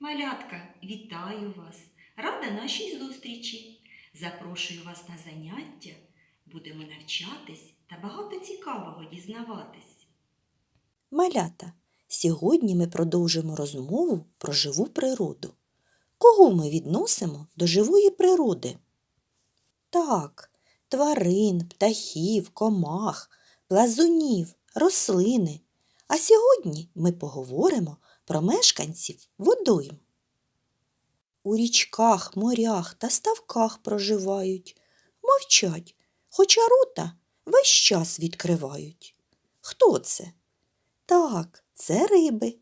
Малятка, вітаю вас! Рада нашій зустрічі. Запрошую вас на заняття. Будемо навчатись та багато цікавого дізнаватись. Малята, сьогодні ми продовжимо розмову про живу природу. Кого ми відносимо до живої природи? Так, тварин, птахів, комах, плазунів, рослини. А сьогодні ми поговоримо про мешканців водойм. У річках, морях та ставках проживають, мовчать, хоча рота весь час відкривають. Хто це? Так, це риби.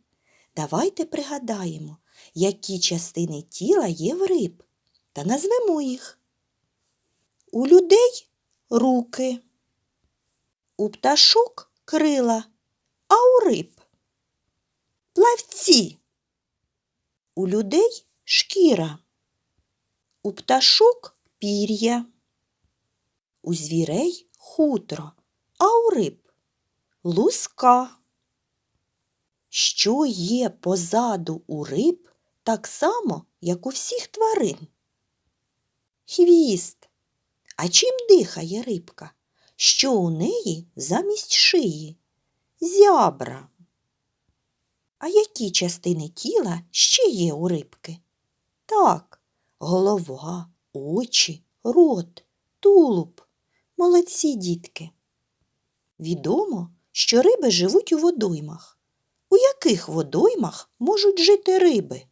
Давайте пригадаємо, які частини тіла є в риб, та назвемо їх. У людей руки, у пташок крила, а у риб плавці. У людей шкіра, у пташок пір'я, у звірей хутро, а у риб луска. Що є позаду у риб так само, як у всіх тварин? Хвіст. А чим дихає рибка? Що у неї замість шиї? Зябра. А які частини тіла ще є у рибки? Так, голова, очі, рот, тулуб. Молодці дітки. Відомо, що риби живуть у водоймах. У яких водоймах можуть жити риби?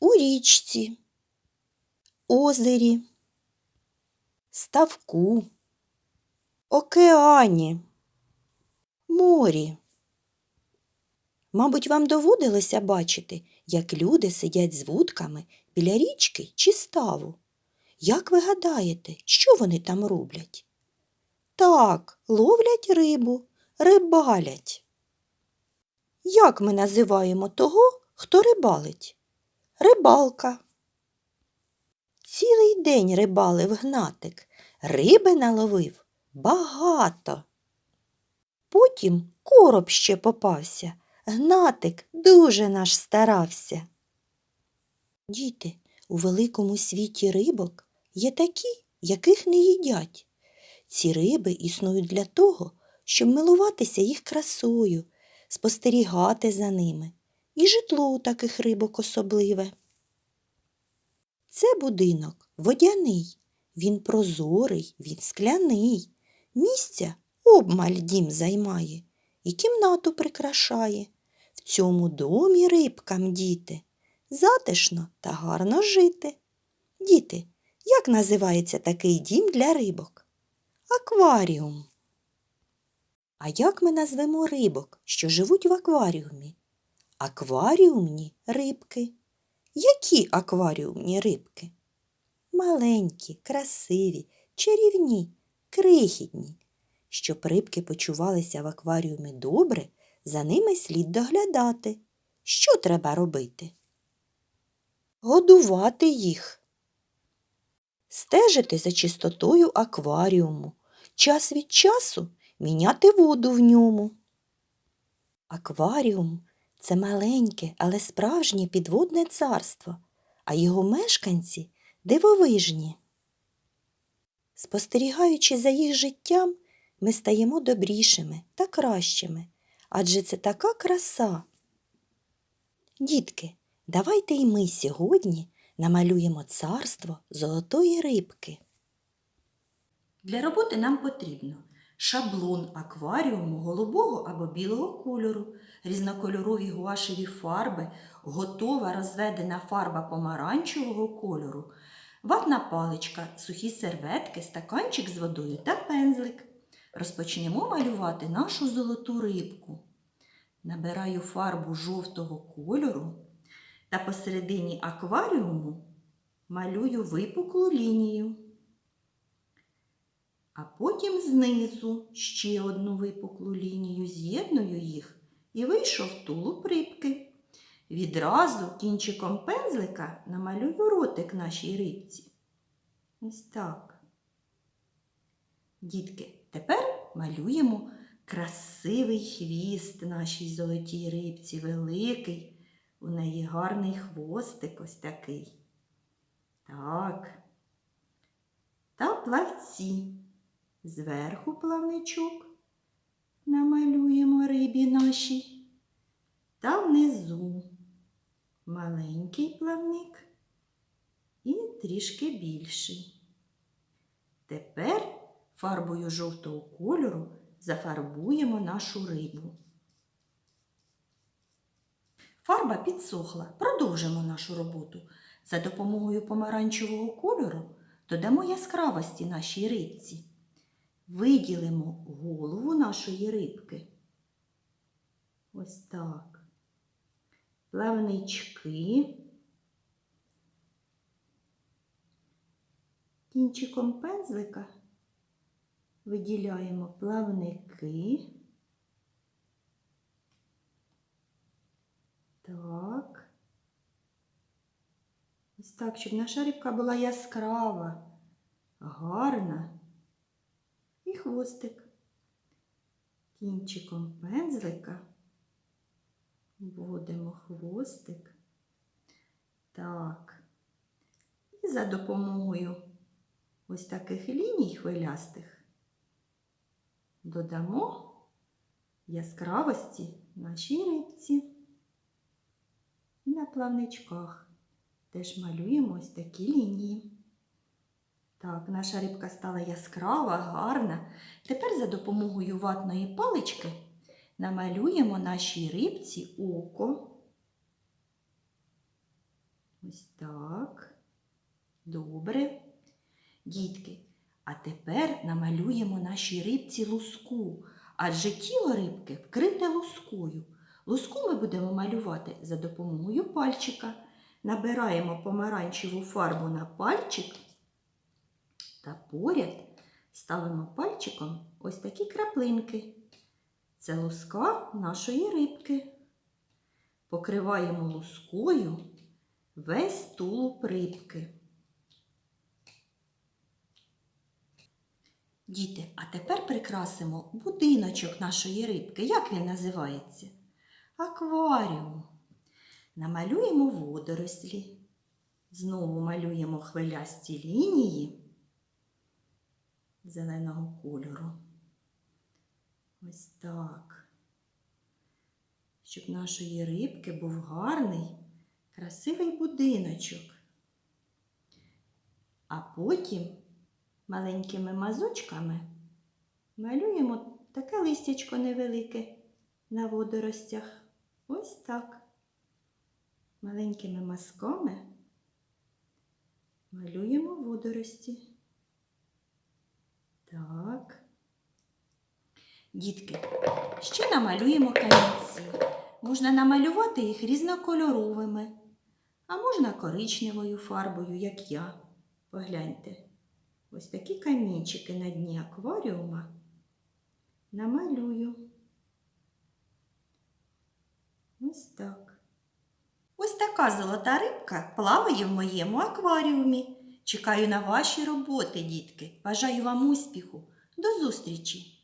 У річці, озері, ставку, океані, морі. Мабуть, вам доводилося бачити, як люди сидять з вудками біля річки чи ставу. Як ви гадаєте, що вони там роблять? Так, ловлять рибу, рибалять. Як ми називаємо того, хто рибалить? Рибалка. Цілий день рибалив гнатик, риби наловив багато. Потім короб ще попався. Гнатик дуже наш старався. Діти, у великому світі рибок є такі, яких не їдять. Ці риби існують для того, щоб милуватися їх красою, спостерігати за ними. І житло у таких рибок особливе. Це будинок водяний, він прозорий, він скляний. Місця обмаль дім займає і кімнату прикрашає. Цьому домі рибкам, діти, затишно та гарно жити. Діти, як називається такий дім для рибок? Акваріум. А як ми назвемо рибок, що живуть в акваріумі? Акваріумні рибки. Які акваріумні рибки? Маленькі, красиві, чарівні, крихітні. Щоб рибки почувалися в акваріумі добре, за ними слід доглядати. Що треба робити? Годувати їх. Стежити за чистотою акваріуму. Час від часу міняти воду в ньому. Акваріум це маленьке, але справжнє підводне царство, а його мешканці дивовижні. Спостерігаючи за їх життям, ми стаємо добрішими та кращими, адже це така краса. Дітки, давайте й ми сьогодні намалюємо царство золотої рибки. Для роботи нам потрібно шаблон акваріуму голубого або білого кольору, різнокольорові гуашеві фарби, готова розведена фарба помаранчевого кольору, ватна паличка, сухі серветки, стаканчик з водою та пензлик. Розпочнемо малювати нашу золоту рибку. Набираю фарбу жовтого кольору та посередині акваріуму малюю випуклу лінію. А потім знизу ще одну випуклу лінію, з'єдную їх і вийшов тулуб рибки. Відразу кінчиком пензлика намалюю ротик нашій рибці. Ось так. Дітки, тепер малюємо красивий хвіст нашій золотій рибці, великий, У неї гарний хвостик ось такий. Так. Та плавці. Зверху плавничок намалюємо рибі нашій. Та внизу маленький плавник і трішки більший. Тепер фарбою жовтого кольору зафарбуємо нашу рибу. Фарба підсохла. Продовжимо нашу роботу. За допомогою помаранчевого кольору додамо яскравості нашій рибці. Виділимо голову нашої рибки. Ось так. Плавнички. Кінчиком пензлика виділяємо плавники. Так. Ось так, щоб наша рибка була яскрава, гарна. І хвостик. Кінчиком пензлика вводимо хвостик. Так. І за допомогою ось таких ліній хвилястих додамо яскравості нашій рибці. І на плавничках теж малюємо ось такі лінії. Так, наша рибка стала яскрава, гарна. Тепер за допомогою ватної палички намалюємо нашій рибці око. Ось так. Добре. Дітки, а тепер намалюємо нашій рибці луску, адже тіло рибки вкрите лускою. Луску ми будемо малювати за допомогою пальчика. Набираємо помаранчеву фарбу на пальчик та поряд ставимо пальчиком ось такі краплинки. Це луска нашої рибки. Покриваємо лускою весь тулуб рибки. Діти, а тепер прикрасимо будиночок нашої рибки. Як він називається? Акваріум. Намалюємо водорослі. Знову малюємо хвилясті лінії зеленого кольору. Ось так. Щоб нашої рибки був гарний, красивий будиночок. А потім маленькими мазочками малюємо таке листячко невелике на водоростях. Ось так. Маленькими мазками малюємо водорості. Так. Дітки, ще намалюємо камінці. Можна намалювати їх різнокольоровими, а можна коричневою фарбою, як я. Погляньте. Ось такі камінчики на дні акваріума намалюю. Ось так. Ось така золота рибка плаває в моєму акваріумі. Чекаю на ваші роботи, дітки. Бажаю вам успіху. До зустрічі!